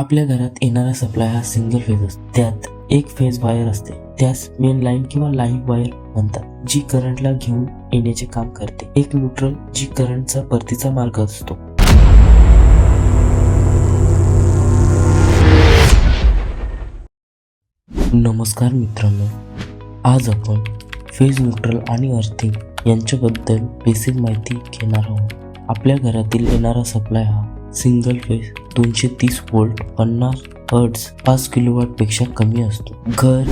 आपल्या घरात येणारा सप्लाय हा सिंगल फेज असतो. त्यात एक फेज वायर असते. त्यास मेन लाईन किंवा लाईव्ह वायर म्हणतात जी करंटला घेऊन येण्याचे काम करते. एक न्यूट्रल जी करंटचा परतीचा मार्ग असतो. नमस्कार मित्रांनो. आज आपण फेज न्यूट्रल आणि अर्थिंग यांच्याबद्दल बेसिक माहिती घेणार आहोत. आपल्या घरातील येणारा सप्लाय हा सिंगल फेज दोनशे तीस वोल्ट पन्नास हर्ट्स पाच किलोवॅटपेक्षा कमी असतो. घर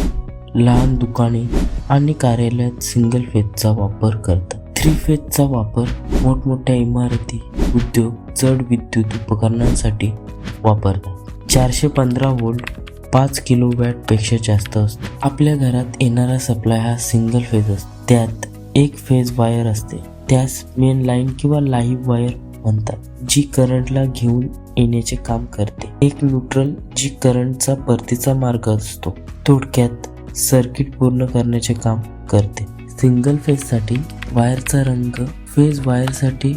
लहान दुकाने आणि कार्यालयात सिंगल फेजचा वापर करतात. थ्री फेजचा वापर मोठमोठ्या इमारती उद्योग जड विद्युत उपकरणांसाठी वापरतात. चारशे पंधरा वोल्ट पाच किलो पेक्षा जास्त असतो. आपल्या घरात येणारा सप्लाय हा सिंगल फेज असतो. त्यात एक फेज वायर असते. त्यास मेन लाईन किंवा लाईव्ह वायर म्हणतात जी करंटला घेऊन येण्याचे काम करते. एक न्यूट्रल जी करंटचा परतीचा मार्ग असतो थोडक्यात सर्किट पूर्ण करण्याचे काम करते. सिंगल फेजसाठी वायरचा रंग फेज वायरसाठी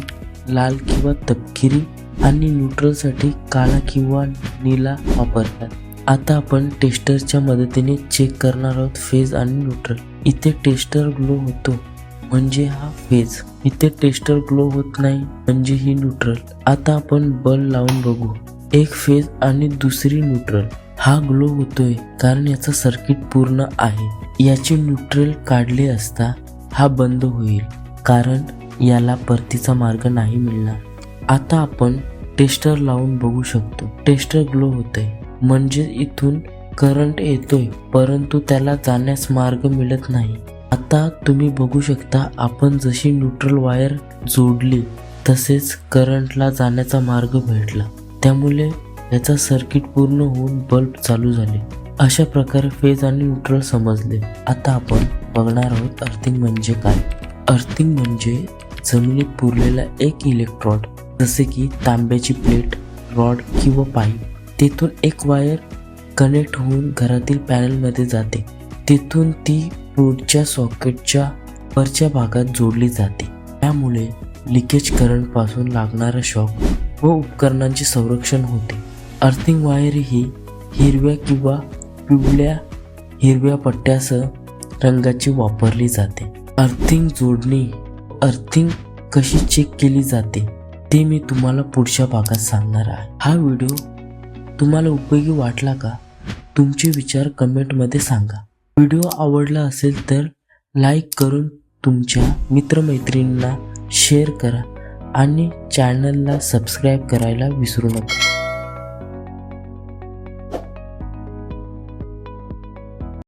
लाल किंवा तपकिरी आणि न्यूट्रलसाठी काळा किंवा निळा वापरतात. आता आपण टेस्टरच्या मदतीने चेक करणार आहोत फेज आणि न्यूट्रल इथे टेस्टर ग्लो होतो म्हणजे हा फेज इथे टेस्टर ग्लो होत नाही म्हणजे ही न्यूट्रल आता आपण बल्ब लावून बघू. एक फेज आणि दुसरी न्यूट्रल हा ग्लो होतोय कारण याचा सर्किट पूर्ण आहे. याचे न्यूट्रल काढले असता हा बंद होईल कारण याला परतीचा मार्ग नाही मिळणार. आता आपण टेस्टर लावून बघू शकतो. टेस्टर ग्लो होतंय म्हणजे इथून करंट येतोय परंतु त्याला जाण्यास मार्ग मिळत नाही. आता तुम्ही बघू शकता आपण जशी न्यूट्रल वायर जोडली तसेच करंटला जाण्याचा मार्ग भेटला. त्यामुळे याचा सर्किट पूर्ण होऊन बल्ब चालू झाले. अशा प्रकारे फेज आणि न्यूट्रल समजले. आता आपण बघणार आहोत अर्थिंग म्हणजे काय. अर्थिंग म्हणजे जमिनीत पुरलेला एक इलेक्ट्रॉड जसे की तांब्याची प्लेट रॉड किंवा पाईप. तेथून एक वायर कनेक्ट होऊन घरातील पॅनलमध्ये जाते. तेथून ती पुढच्या सॉकेटच्या वरच्या भागात जोडली जाते. त्यामुळे लिकेज करंटपासून लागणारा शॉक व उपकरणांचे संरक्षण होते. अर्थिंग वायर ही हिरव्या किंवा पिवळ्या हिरव्या पट्ट्यासह रंगाची वापरली जाते. अर्थिंग जोडणी अर्थिंग कशी चेक केली जाते ते मी तुम्हाला पुढच्या भागात सांगणार आहे. हा व्हिडिओ तुम्हाला उपयोगी वाटला का? तुमचे विचार कमेंटमध्ये सांगा. व्हिडिओ आवडला असेल तर लाईक करून तुमच्या मित्रमैत्रिणींना शेअर करा आणि चॅनलला सबस्क्राईब करायला विसरू नका.